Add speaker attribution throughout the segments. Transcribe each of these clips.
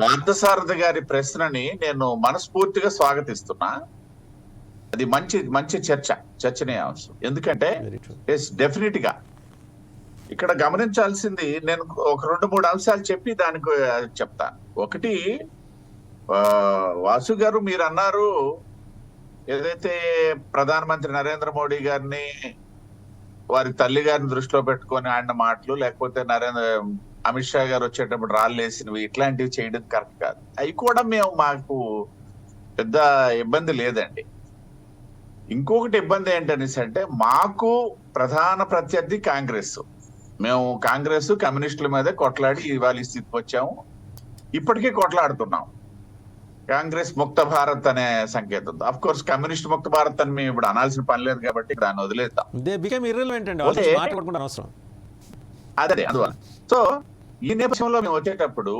Speaker 1: పార్థసారథి గారి ప్రశ్నని నేను మనస్ఫూర్తిగా స్వాగతిస్తున్నా. అది మంచి మంచి చర్చ చర్చనీయాంశం ఎందుకంటే ఎస్ డెఫినెట్గా. ఇక్కడ గమనించాల్సింది నేను ఒక రెండు మూడు అంశాలు చెప్పి దానికి చెప్తాను ఒకటి వాసు గారు మీరు అన్నారు ఏదైతే ప్రధానమంత్రి నరేంద్ర మోడీ గారిని వారి తల్లి గారిని దృష్టిలో పెట్టుకొని ఆడిన మాటలు లేకపోతే నరేంద్ర అమిత్ షా గారు వచ్చేటప్పుడు రాళ్ళేసినవి ఇట్లాంటివి చేయడం కరెక్ట్ కాదు. అవి కూడా మేము మాకు పెద్ద ఇబ్బంది లేదండి. ఇంకొకటి ఇబ్బంది ఏంటనేసి అంటే మాకు ప్రధాన ప్రత్యర్థి కాంగ్రెస్. మేము కాంగ్రెస్ కమ్యూనిస్టుల మీద కొట్లాడి ఇవాళ స్థితికి వచ్చాము. ఇప్పటికీ కొట్లాడుతున్నాం. కాంగ్రెస్ ముక్త భారత్ అనే సంకేతం అఫ్ కోర్స్ కమ్యూనిస్ట్ ముక్త భారత్ అని మేము ఇప్పుడు అనాల్సిన పని లేదు కాబట్టి దాన్ని వదిలేద్దాం. అదే అందువల్ల. సో ఈ నేపథ్యంలో మేము వచ్చేటప్పుడు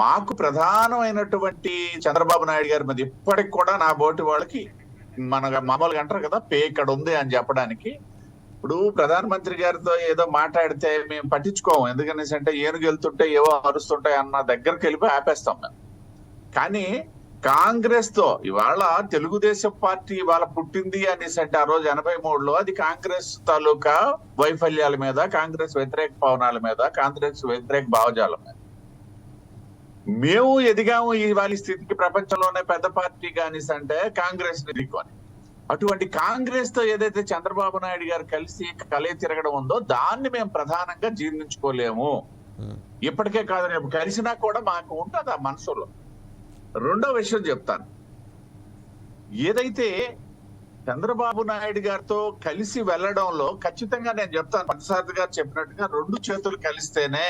Speaker 1: మాకు ప్రధానమైనటువంటి చంద్రబాబు నాయుడు గారి మీద ఇప్పటికి కూడా నా బోటి వాళ్ళకి మన మామూలుగా అంటారు కదా పే ఇక్కడ ఉంది అని చెప్పడానికి. ఇప్పుడు ప్రధానమంత్రి గారితో ఏదో మాట్లాడితే మేము పట్టించుకోము. ఎందుకనేసి అంటే ఏనుగు వెళ్తుంటే ఏవో అరుస్తుంటాయి అన్న దగ్గరికి వెళ్ళిపోయి ఆపేస్తాం మేము. కానీ కాంగ్రెస్తో ఇవాళ తెలుగుదేశం పార్టీ ఇవాళ పుట్టింది అనేసి అంటే ఆ రోజు ఎనభై మూడులో అది కాంగ్రెస్ తాలూకా వైఫల్యాల మీద కాంగ్రెస్ వ్యతిరేక పవనాల మీద కాంగ్రెస్ వ్యతిరేక భావజాలం మీద. మేము ఎదిగాము ఇవాళ స్థితికి ప్రపంచంలోనే పెద్ద పార్టీ కానిసి అంటే కాంగ్రెస్ని దిక్కొని అటువంటి కాంగ్రెస్తో ఏదైతే చంద్రబాబు నాయుడు గారు కలిసి కలయి తిరగడం ఉందో దాన్ని మేము ప్రధానంగా జీర్ణించుకోలేము. ఇప్పటికే కాదు రేపు కలిసినా కూడా మాకు ఉంటుంది ఆ మనసులో. రెండో విషయం చెప్తాను. ఏదైతే చంద్రబాబు నాయుడు గారితో కలిసి వెళ్ళడంలో ఖచ్చితంగా నేను చెప్తాను పంచసారథి గారు చెప్పినట్టుగా రెండు చేతులు కలిస్తేనే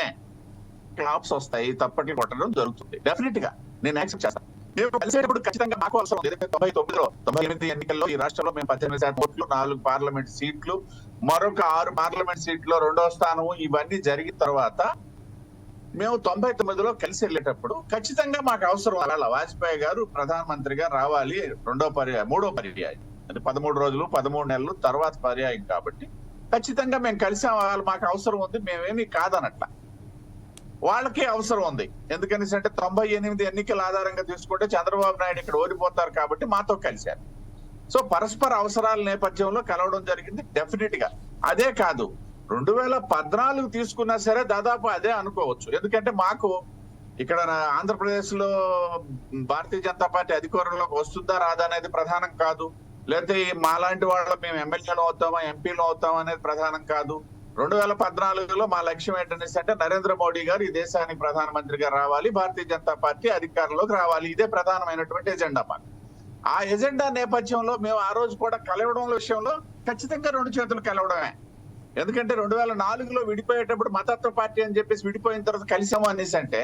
Speaker 1: క్లాప్స్ వస్తాయి తప్పట్లు కొట్టడం జరుగుతుంది. డెఫినెట్గా నేను యాక్సెప్ట్ చేస్తాను. మేము కలిసేటప్పుడు ఖచ్చితంగా మాకు అవసరం ఉంది తొంభై తొమ్మిదిలో తొంభై ఎనిమిది ఎన్నికల్లో ఈ రాష్ట్రంలో మేము పద్దెనిమిది శాతం ఓట్లు నాలుగు పార్లమెంట్ సీట్లు మరొక ఆరు పార్లమెంట్ సీట్లో రెండో స్థానం ఇవన్నీ జరిగిన తర్వాత మేము తొంభై తొమ్మిదిలో కలిసి వెళ్ళేటప్పుడు ఖచ్చితంగా మాకు అవసరం అలా వాజ్పేయి గారు ప్రధానమంత్రిగా రావాలి. రెండో పర్యాయం మూడో పర్యాయం. అంటే పదమూడు రోజులు పదమూడు నెలలు తర్వాత పర్యాయం కాబట్టి ఖచ్చితంగా మేము కలిసి. వాళ్ళు మాకు అవసరం ఉంది. మేమేమి కాదనట్ల. వాళ్ళకే అవసరం ఉంది. ఎందుకని అంటే తొంభై ఎనిమిది ఎన్నికల ఆధారంగా తీసుకుంటే చంద్రబాబు నాయుడు ఇక్కడ ఓడిపోతారు కాబట్టి మాతో కలిశారు. సో పరస్పర అవసరాల నేపథ్యంలో కలవడం జరిగింది. డెఫినెట్గా. అదే కాదు. రెండు వేల పద్నాలుగు తీసుకున్నా సరే దాదాపు అదే అనుకోవచ్చు. ఎందుకంటే మాకు ఇక్కడ ఆంధ్రప్రదేశ్లో భారతీయ జనతా పార్టీ అధికారంలోకి వస్తుందా రాదా అనేది ప్రధానం కాదు. లేకపోతే మాలాంటి వాళ్ళ మేము ఎమ్మెల్యేలు అవుతామా ఎంపీలు అవుతామా అనేది ప్రధానం కాదు. రెండు వేల పద్నాలుగులో మా లక్ష్యం ఏంటనేసి అంటే నరేంద్ర మోడీ గారు ఈ దేశానికి ప్రధానమంత్రిగా రావాలి భారతీయ జనతా పార్టీ అధికారంలోకి రావాలి. ఇదే ప్రధానమైనటువంటి ఎజెండా మాకు. ఆ ఎజెండా నేపథ్యంలో మేము ఆ రోజు కూడా కలవడం విషయంలో ఖచ్చితంగా రెండు చేతులు కలవడమే. ఎందుకంటే రెండు వేల నాలుగులో విడిపోయేటప్పుడు మతత్వ పార్టీ అని చెప్పేసి విడిపోయిన తర్వాత కలిసాము అనేసి అంటే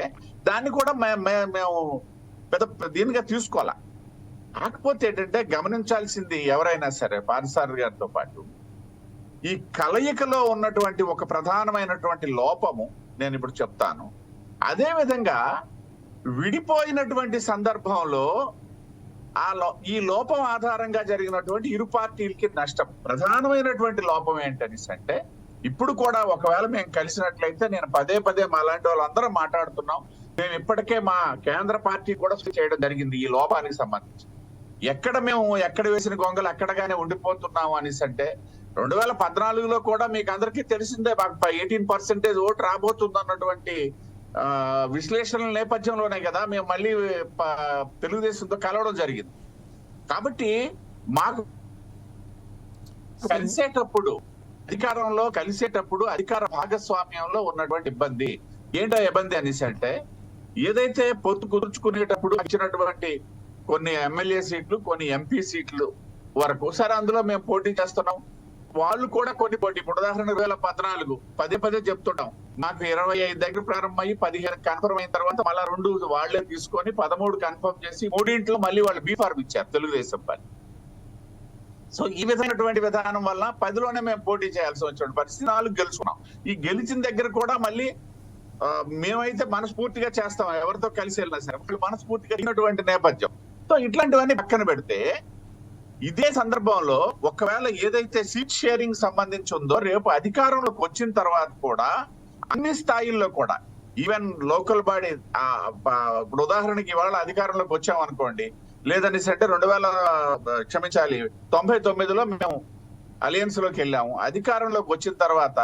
Speaker 1: దాన్ని కూడా మేము పెద్ద దీనిగా తీసుకోవాలా? కాకపోతే ఏంటంటే గమనించాల్సింది ఎవరైనా సరే పారిసార్ గారితో పాటు ఈ కలయికలో ఉన్నటువంటి ఒక ప్రధానమైనటువంటి లోపము నేను ఇప్పుడు చెప్తాను. అదే విధంగా విడిపోయినటువంటి సందర్భంలో ఆ లో ఈ లోపం ఆధారంగా జరిగినటువంటి ఇరు పార్టీలకి నష్టం. ప్రధానమైనటువంటి లోపం ఏంటనేసి అంటే ఇప్పుడు కూడా ఒకవేళ మేము కలిసినట్లయితే నేను పదే పదే మా లాంటి వాళ్ళందరం మాట్లాడుతున్నాం. మేము ఇప్పటికే మా కేంద్ర పార్టీ కూడా చేయడం జరిగింది ఈ లోపానికి సంబంధించి. ఎక్కడ మేము ఎక్కడ వేసిన గొంగలు ఎక్కడగానే ఉండిపోతున్నాము అనేసి అంటే రెండు వేల పద్నాలుగులో కూడా మీకు అందరికీ తెలిసిందే మాకు ఎయిటీన్ పర్సెంటేజ్ ఓటు రాబోతుంది అన్నటువంటి విశ్లేషణల నేపథ్యంలోనే కదా మేము మళ్ళీ తెలుగుదేశంతో కలవడం జరిగింది. కాబట్టి మాకు కలిసేటప్పుడు అధికారంలో కలిసేటప్పుడు అధికార భాగస్వామ్యంలో ఉన్నటువంటి ఇబ్బంది. ఏంటో ఇబ్బంది అనేసి అంటే ఏదైతే పొత్తు కుదుర్చుకునేటప్పుడు ఇచ్చినటువంటి కొన్ని ఎమ్మెల్యే సీట్లు కొన్ని ఎంపీ సీట్లు వరకు సరే అందులో మేము పోటీ చేస్తున్నాం. వాళ్ళు కూడా కొన్ని పోటీ ఇప్పుడు ఉదాహరణ రెండు వేల పద్నాలుగు పదే పదే చెప్తుంటాం. నాకు ఇరవై ఐదు దగ్గర ప్రారంభమయ్యి పదిహేను కన్ఫర్మ్ అయిన తర్వాత మళ్ళీ రెండు వాళ్ళే తీసుకొని పదమూడు కన్ఫర్మ్ చేసి మూడింట్లో మళ్ళీ వాళ్ళు బీ ఫార్మ్ ఇచ్చారు తెలుగుదేశం పార్టీ. సో ఈ విధమైనటువంటి విధానం వల్ల పదిలోనే మేము పోటీ చేయాల్సి వచ్చిన పరిస్థితి. నాలుగు గెలుచుకున్నాం. ఈ గెలిచిన దగ్గర కూడా మళ్ళీ మేమైతే మనస్ఫూర్తిగా చేస్తాం. ఎవరితో కలిసి వెళ్ళినా సరే వాళ్ళు మనస్ఫూర్తిగా అయినటువంటి నేపథ్యం. సో ఇట్లాంటివన్నీ పక్కన పెడితే ఇదే సందర్భంలో ఒకవేళ ఏదైతే సీట్ షేరింగ్ సంబంధించి ఉందో రేపు అధికారంలోకి వచ్చిన తర్వాత కూడా అన్ని స్థాయిల్లో కూడా ఈవెన్ లోకల్ బాడీ ఇప్పుడు ఉదాహరణకి ఇవాళ అధికారంలోకి వచ్చాం అనుకోండి లేదని అంటే రెండు వేల క్షమించాలి తొంభై తొమ్మిదిలో మేము అలయన్స్లోకి వెళ్ళాము. అధికారంలోకి వచ్చిన తర్వాత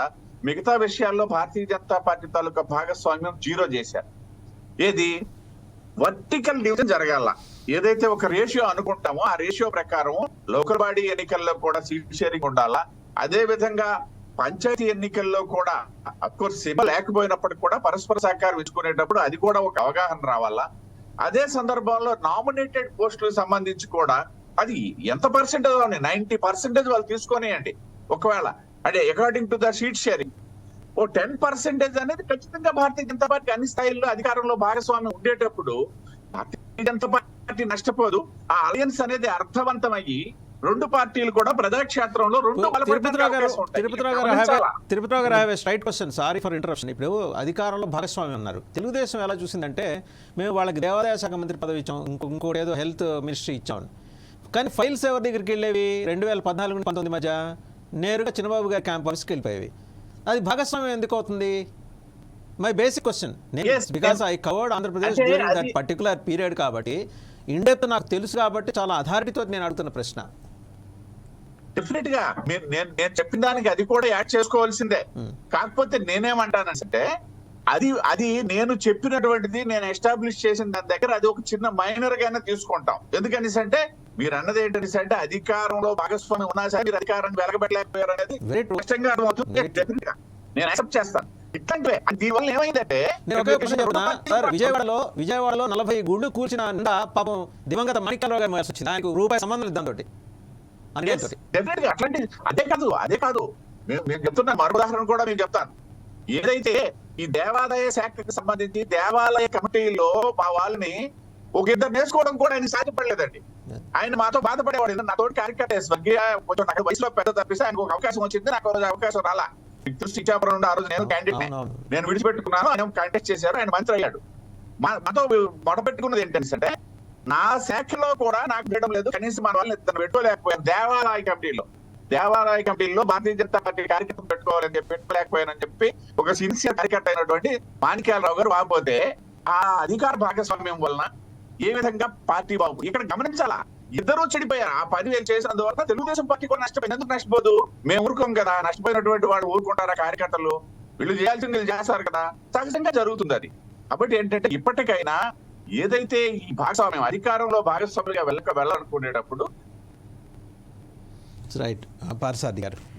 Speaker 1: మిగతా విషయాల్లో భారతీయ జనతా పార్టీ తాలూకా భాగస్వామ్యం జీరో చేశారు. ఏది? వర్టికల్ డివిజన్ జరగాల. ఏదైతే ఒక రేషియో అనుకుంటామో ఆ రేషియో ప్రకారం లోకల్ బాడీ ఎన్నికల్లో కూడా సీట్ షేరింగ్ ఉండాలా? అదే విధంగా పంచాయతీ ఎన్నికల్లో కూడా అఫ్కోర్స్ సీమ లేకపోయినప్పటికీ కూడా పరస్పర సహకారం ఇచ్చుకునేటప్పుడు అది కూడా ఒక అవగాహన రావాలా? అదే సందర్భంలో నామినేటెడ్ పోస్టులకు సంబంధించి కూడా అది ఎంత పర్సెంటేజ్ నైన్టీ పర్సెంటేజ్ వాళ్ళు తీసుకొనియండి. ఒకవేళ అంటే according to the sheet sharing oh ten percentage అనేది ఖచ్చితంగా భారతీయ జనతా పార్టీ అన్ని స్థాయిల్లో అధికారంలో భాగస్వామ్యం ఉండేటప్పుడు భారతీయ జనతా పార్టీ నష్టపోదు. ఆ అలయన్స్ అనేది అర్థవంతమయ్యి రెండు పార్టీలు కూడా ప్రజాక్షేత్రంలో రెండు
Speaker 2: తిరుపతిరావు గారు have question sorry for interruption ఇప్పుడు అధికారంలో భాగస్వామ్యం అన్నారు తెలుగుదేశం ఎలా చూసిందంటే మేము వాళ్ళకి దేవాదాయ శాఖ మంత్రి పదవి ఇచ్చాం ఇంకో ఇంకోటి ఏదో హెల్త్ మినిస్ట్రీ ఇచ్చాం. కానీ ఫైల్స్ ఎవరి దగ్గరికి వెళ్ళేవి? రెండు వేల పద్నాలుగు పంతొమ్మిది మధ్య నేరుగా చిన్నబాబు గారి క్యాంప్ ఆఫీస్కి వెళ్ళిపోయేవి. అది భాగస్వామ్యం ఎందుకు అవుతుంది? My basic question because I covered Andhra Pradesh that particular period కాబట్టి ఇండెప్త్ నాకు తెలుసు కాబట్టి చాలా అథారిటీతో నేను అడుగుతున్న ప్రశ్న.
Speaker 1: డెఫినెట్గా. నేను నేను చెప్పిన దానికి అది కూడా యాడ్ చేసుకోవాల్సిందే.
Speaker 2: Hmm.
Speaker 1: కాకపోతే నేనేమంటానంటే అది అది నేను చెప్పినటువంటిది నేను ఎస్టాబ్లిష్ చేసిన దాని దగ్గర అది ఒక చిన్న మైనర్ గానే తీసుకుంటాం. ఎందుకని అంటే మీరు అన్నది ఏంటని అంటే అధికారంలో భాగస్వామ్యం ఉన్నా సరే మీరు అధికారాన్ని వెలగబెట్టలేకపోయారు అనేది. స్పష్టంగా అర్థమవుతుంది. గా. నేను యాక్సెప్ట్ చేస్తాను. ఇట్లాంటివే. దీనివల్ల ఏమైందంటే
Speaker 2: నేను ఒకే క్వశ్చన్ చెప్తున్నా. సార్ విజయవాడలో విజయవాడలో నలభై గుళ్ళు కూర్చిన పాపం దివంగత మణికరావు గారి వచ్చింది. ఆయనకు రూపాయి సంబంధం లేదు దాంతో
Speaker 1: అట్లాంటి అదే కాదు అదే కాదు. మేము నేను చెప్తున్నా మరో ఉదాహరణ కూడా నేను చెప్తాను. ఏదైతే ఈ దేవాదాయ శాఖకు సంబంధించి దేవాలయ కమిటీలో మా వాళ్ళని ఒక ఇద్దరు నేర్చుకోవడం కూడా ఆయన సాధ్యపడలేదండి. ఆయన మాతో బాధపడేవాడు. ఎందుకంటే నాతో కార్యకర్త స్వర్గీయ కొంచెం నాకు వయసులో పెద్ద తప్పిస్తే ఆయనకు ఒక అవకాశం వచ్చింది నాకు అవకాశం రాలా. దృష్టి ఇచ్చాపురం నుండి ఆ రోజు నేను క్యాండిడేట్. నేను విడిచిపెట్టుకున్నాను ఆయన కాంటాక్ట్ చేశారు ఆయన మంత్రి అయ్యాడు. మాతో మొదపెట్టుకున్నది ఏంటంటే నా శాఖలో కూడా నాకు పెట్టడం లేదు. కనీసం మన వాళ్ళని ఇతను పెట్టుకోలేకపోయాను. దేవాలయ కమిటీలో. దేవాలయ కమిటీలో భారతీయ జనతా పార్టీ కార్యకర్తలు పెట్టుకోవాలని చెప్పి పెట్టుకోలేకపోయానని చెప్పి ఒక సిన్సియర్ కార్యకర్త అయినటువంటి మాణిక్యాలరావు గారు వాపోతే ఆ అధికార భాగస్వామ్యం వలన ఏ విధంగా పార్టీ బాబు ఇక్కడ గమనించాలా? ఇద్దరు చెడిపోయారు. ఆ పని చేసిన చేసినందువల్ల తెలుగుదేశం పార్టీ కూడా నష్టపోయింది. ఎందుకు నష్టపోదు? మేము ఊరుకోం కదా. నష్టపోయినటువంటి వాడు ఊరుకుంటారా కార్యకర్తలు? వీళ్ళు చేయాల్సింది వీళ్ళు చేస్తారు కదా. సహజంగా జరుగుతుంది అది. కాబట్టి ఏంటంటే ఇప్పటికైనా ఏదైతే ఈ భాగస్వామ్యం అధికారంలో భాగస్వామిగా వెళ్ళక వెళ్ళాలనుకునేటప్పుడు
Speaker 2: రైట్ పార్సాది గారు